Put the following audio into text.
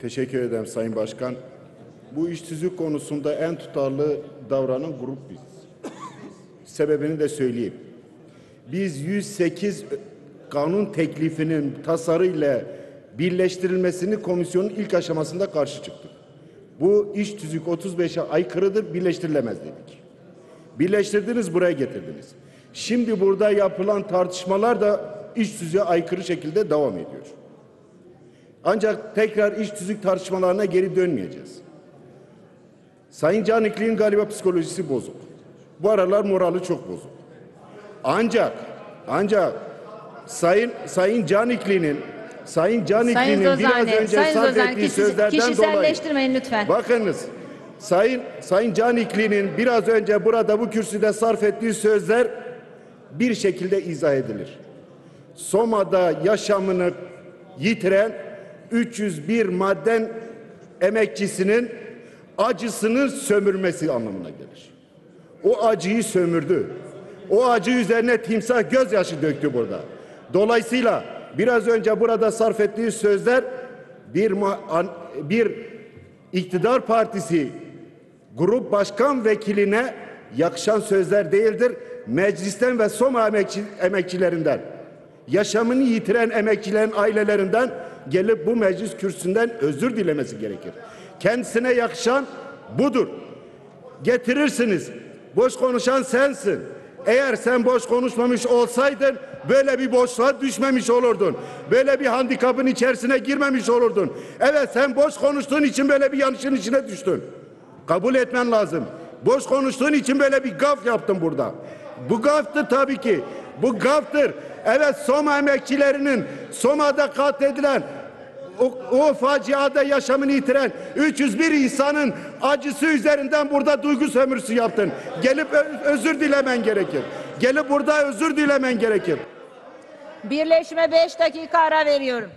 Teşekkür ederim Sayın Başkan. Bu işsizlik konusunda en tutarlı davranan grup biz. Sebebini de söyleyeyim. Biz 108 kanun teklifinin tasarıyla birleştirilmesini komisyonun ilk aşamasında karşı çıktık. Bu iş tüzük 35'e aykırıdır, birleştirilemez dedik. Birleştirdiniz, buraya getirdiniz. Şimdi burada yapılan tartışmalar da iş tüzüğe aykırı şekilde devam ediyor. Ancak tekrar iş tüzük tartışmalarına geri dönmeyeceğiz. Sayın Canikli'nin galiba psikolojisi bozuk. Bu aralar morali çok bozuk. Ancak ancak Sayın Sayın Canikli'nin Sayın Canikli'nin biraz önce Sayın sarf ettiği kişi, sözlerden dolayı lütfen. Bakınız Sayın Sayın Canikli'nin biraz önce burada bu kürsüde sarf ettiği sözler bir şekilde izah edilir. Soma'da yaşamını yitiren 301 maden emekçisinin acısının sömürmesi anlamına gelir. O acıyı sömürdü. O acı üzerine timsah gözyaşı döktü burada. Dolayısıyla biraz önce burada sarf ettiği sözler bir bir iktidar partisi grup başkan vekiline yakışan sözler değildir. Meclisten ve Soma emekçi, emekçilerinden, yaşamını yitiren emekçilerin ailelerinden gelip bu meclis kürsüsünden özür dilemesi gerekir. Kendisine yakışan budur. Getirirsiniz. Boş konuşan sensin. Eğer sen boş konuşmamış olsaydın böyle bir boşluğa düşmemiş olurdun. Böyle bir handikapın içerisine girmemiş olurdun. Evet sen boş konuştuğun için böyle bir yanlışın içine düştün. Kabul etmen lazım. Boş konuştuğun için böyle bir gaf yaptın burada. Bu gaftır tabii ki. Bu gaftır. Evet Soma emekçilerinin Soma'da katledilen o, o faciada yaşamını yitiren 301 insanın acısı üzerinden burada duygu sömürüsü yaptın. Gelip özür dilemen gerekir. Gelip burada özür dilemen gerekir. Birleşime 5 dakika ara veriyorum.